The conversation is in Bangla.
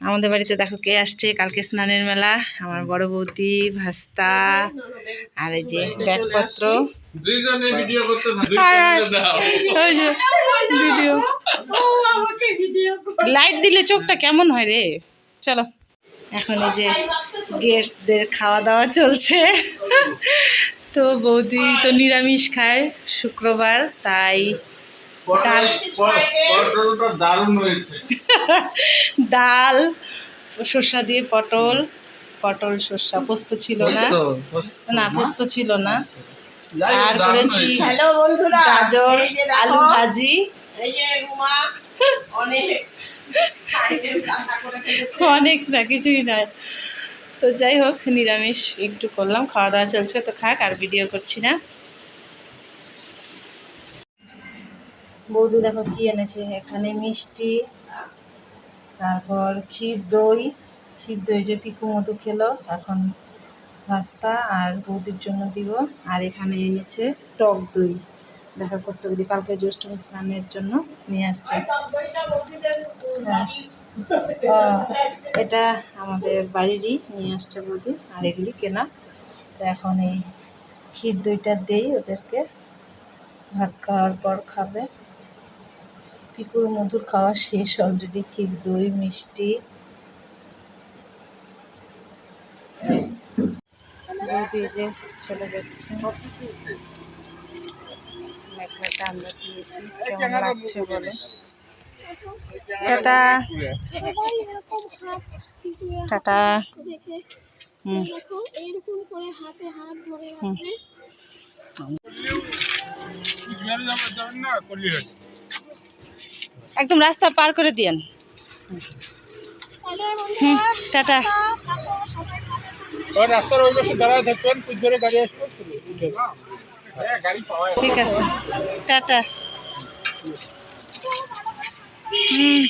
আমাদের বাড়িতে দেখো কে আসছে? কালকে স্নানের মেলা আমার বড় বৌদি ভাস্তা আর এই যে ব্যাগপত্র। লাইট দিলে চোখটা কেমন হয় রে? চলো এখন এই যে গেস্টদের খাওয়া দাওয়া চলছে। তো বৌদি তো নিরামিষ খায় শুক্রবার তাই দারুণ হয়েছে। ডাল সর্ষা দিয়ে পটল পটল সর্ষা। পোস্ত ছিল না? না পোস্ত ছিল না। আর করেছি হ্যালো বন্ধুরা গাজর আলু ভাজি। এই যে রুমা অনেক। অনেক না কিছুই নয় তো যাই হোক নিরামিষ একটু করলাম খাওয়া দাওয়া চলছে তো খাক আর ভিডিও করছি না। বৌদি দেখো কি এনেছে এখানে মিষ্টি তারপর ক্ষীর দই। ক্ষীর দই যে পিকু মধু খেলো, এখন পাস্তা আর বৌদির জন্য দিব। আর এখানে এনেছে টক দই। দেখা করতে গেলে কালকে জ্যৈষ্ঠ স্নানের জন্য নিয়ে আসছে। হ্যাঁ। এটা আমাদের বাড়িরই নিয়ে আসছে বৌদি, আর এগুলি কেনা। তো এখন এই ক্ষীর দইটা দেই ওদেরকে। ভাত খাওয়ার পর খাবে। পিকুর মধুর খাওয়া শেষ অলরেডি ক্ষীর দই মিষ্টি? চলে যাচ্ছে। বলে? টাটা। টাটা। একদম রাস্তা পার করে দিয়েন। হুম টাটা। রাস্তার ওই পাশে দাঁড়ায় থাকবেন কুচ গাড়ি আসবে। উঠে গাড়ি পাওয়া ঠিক আছে। টাটা। হুম।